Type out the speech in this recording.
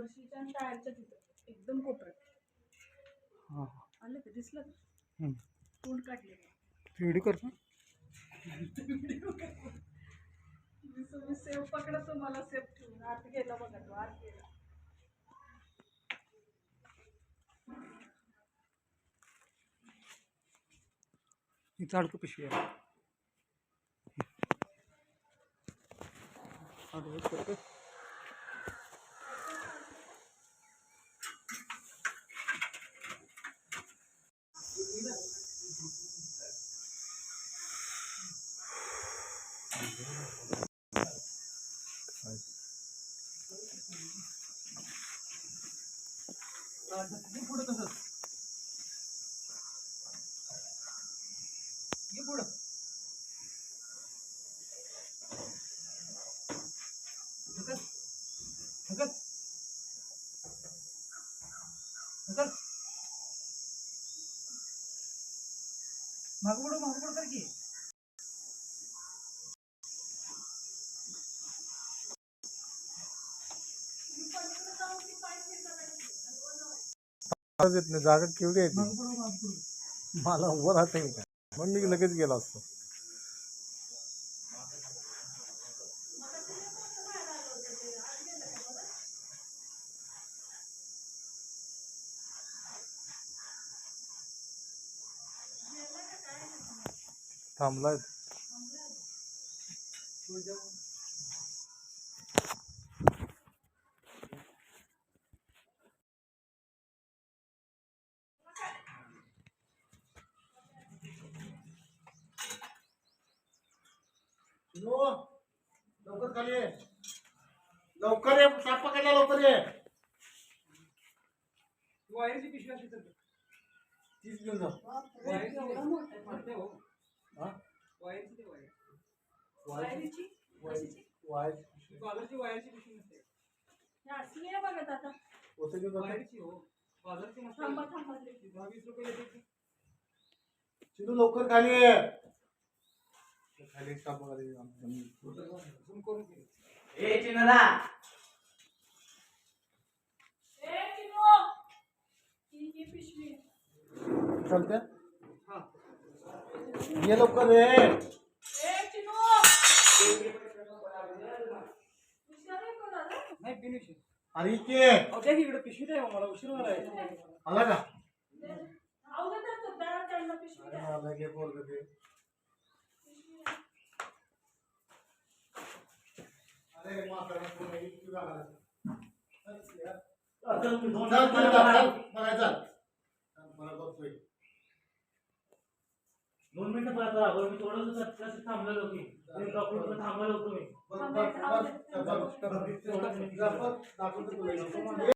फरशीच्या आणि टायरच्या तिथं. एकदम कोपऱ्यात. हां आलं का? दिसलं का. तोंड काढले व्हिडिओ करतो. मी सेफ पकडतो मला सेफ ठेवून. आत गेला बघा तो आत गेला. इथं अडकू पिशवी आहे. अडवत पुढं तसंच. हे पुढं. ढकल. ढकल. ढकल. पुढं पुढं कर की. आवाज येत नाही जागा केवढी आहे ती? मला उभं राहता येईल का मग मी लगेच गेलो असतो. थांबलाय. लवकर खाली लवकर ये साप पकडला लवकर ये. वायरची पिशवी असली तर तीच घेऊन जा. वायरची एवढा मोठा आहे. हो? हा? वायरची? ते वायर वायरीची बाजारची पिशवी नसते. हे असली आहे बघा आता होते घेऊन जाते वायरची हो. बाजारची नसते. थांबा थांबा ती दहा वीस रुपये ती. चिनू लवकर खाली ये. खाली साप पकडला झूम करून घे. ए चिनू ही ही पिशवी चालते हा ये लवकर ये ए चिनू हुशार आहे कोण आलं? नाही बिनविषय अरे इथे अहो त्या की इकडे पिशवी द्या हो, मला उशीर झाला आहे आला का राहू दे तर तो दळा त्यांना पिशवी अरे द्या. आला घे पोरगं दोन मिनिटं परत राहा मी थोडंसं थांबलेलो की डॉक्टर थांबलेलो होतो